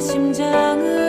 심장을